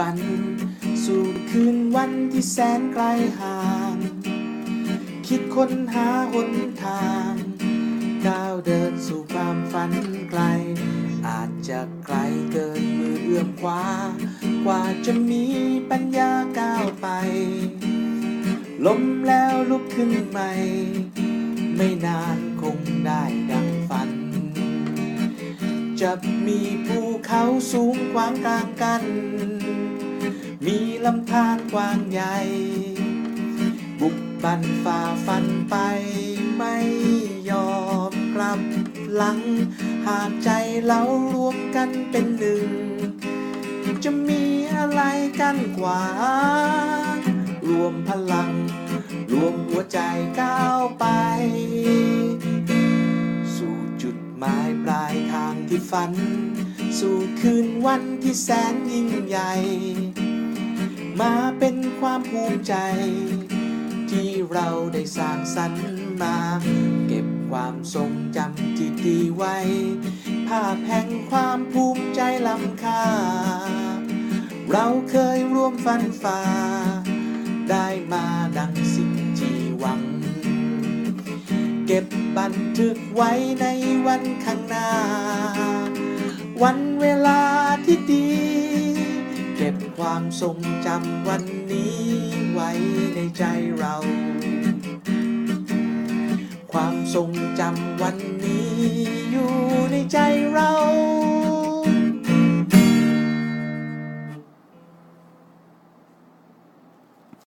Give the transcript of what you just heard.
ฝัน สู่คืนวันที่แสนไกลห่าง คิดค้นหาหนทาง ก้าวเดินสู่ความฝันไกล อาจจะไกลเกินมือเอื้อมคว้า กว่าจะมีปัญญาก้าวไป ล้มแล้วลุกขึ้นใหม่ ไม่นานคงได้ดังฝันจะมีภูเขาสูงกว้างกลางกัน ลำธารกว้างใหญ่ บุกบันฝ่าฟันไปไม่ยอมกลับหลัง หากใจเรารวมกันเป็นหนึ่ง จะมีอะไรกันกว่า รวมพลัง รวมหัวใจก้าวไป สู่จุดหมายปลายทางที่ฝัน สู่คืนวันที่แสนยิ่งใหญ่ มาเป็นความภูมิใจ ที่เราได้สร้างสรรค์มา เก็บความทรงจำที่ดีไว้ ภาพแห่งความภูมิใจล้ำค่า เราเคยร่วมฟันฝ่า ได้มาดังสิ่งที่หวัง เก็บบันทึกไว้ในวันข้างหน้า วันเวลาที่ดี ความทรงจำวันนี้ไว้ในใจเรา ความทรงจำวันนี้อยู่ในใจเรา